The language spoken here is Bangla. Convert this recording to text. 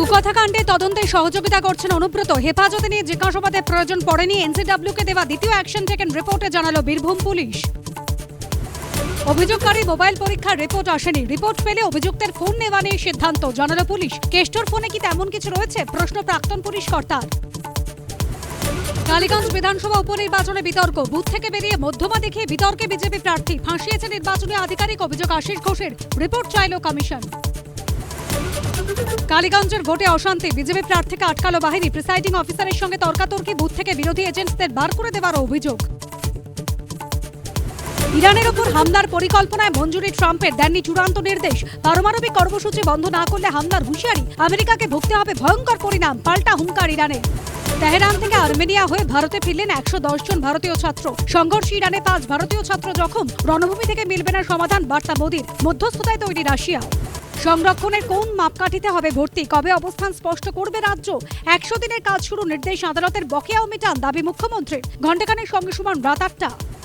কুকথা কাণ্ডে তদন্তে সহযোগিতা করছেন অনুব্রত। হেফাজতে নিয়ে জিজ্ঞাসাবাদের প্রয়োজন পড়েনি এনসিডব্লিউকে দেওয়া দ্বিতীয় অ্যাকশন টেকেন রিপোর্টে জানালো বীরভূম পুলিশ। অভিযোগকারী মোবাইল পরীক্ষার রিপোর্ট আসেনি। রিপোর্ট পেলে অভিযুক্তের ফোন নেওয়া নিয়ে সিদ্ধান্ত, জানালো পুলিশ। কেষ্টর ফোনে কি তেমন কিছু রয়েছে? প্রশ্ন প্রাক্তন পুলিশ কর্তার। কালীগঞ্জ বিধানসভা উপনির্বাচনে বিতর্ক। বুথ থেকে বেরিয়ে মধ্যমা দেখিয়ে বিতর্কে বিজেপি প্রার্থী। ফাঁসিয়েছে নির্বাচনী আধিকারিক অভিযোগ আশিস ঘোষের। রিপোর্ট চাইল কমিশন। কালীগঞ্জের ভোটে অশান্তি। বিজেপি প্রার্থীকে আটকালো বাহিনী। প্রিসাইডিং অফিসারের সঙ্গে তর্কাতর্কি, বুথ থেকে বিরোধী এজেন্টদের বার করে দেওয়ার অভিযোগ। ইরানের ওপর হামলার পরিকল্পনায় মঞ্জুরি ট্রাম্পের, দেননি চূড়ান্ত নির্দেশ। পারমাণবিক কর্মসূচি বন্ধ না করলে হামলার হুঁশিয়ারি। আমেরিকাকে ভুগতে হবে ভয়ঙ্কর পরিণাম, পাল্টা হুঙ্কার ইরানে। তেহরান থেকে আর্মেনিয়া হয়ে ভারতে ফিরলেন একশো দশ জন ভারতীয় ছাত্র। সংঘর্ষে ইরানে পাঁচ ভারতীয় ছাত্র জখম। রণভূমি থেকে মিলবে না সমাধান, বার্তা মোদীর। মধ্যস্থতায় তৈরি রাশিয়া। সংরক্ষণের কোন মাপকাঠিতে হবে ভর্তি? কবে অবস্থান স্পষ্ট করবে রাজ্য? একশো দিনের কাজ শুরু, নির্দেশ আদালতের বকেয়াও মেটান দাবি মুখ্যমন্ত্রীর। ঘণ্টাখানের সঙ্গে সমান রাত আটটা।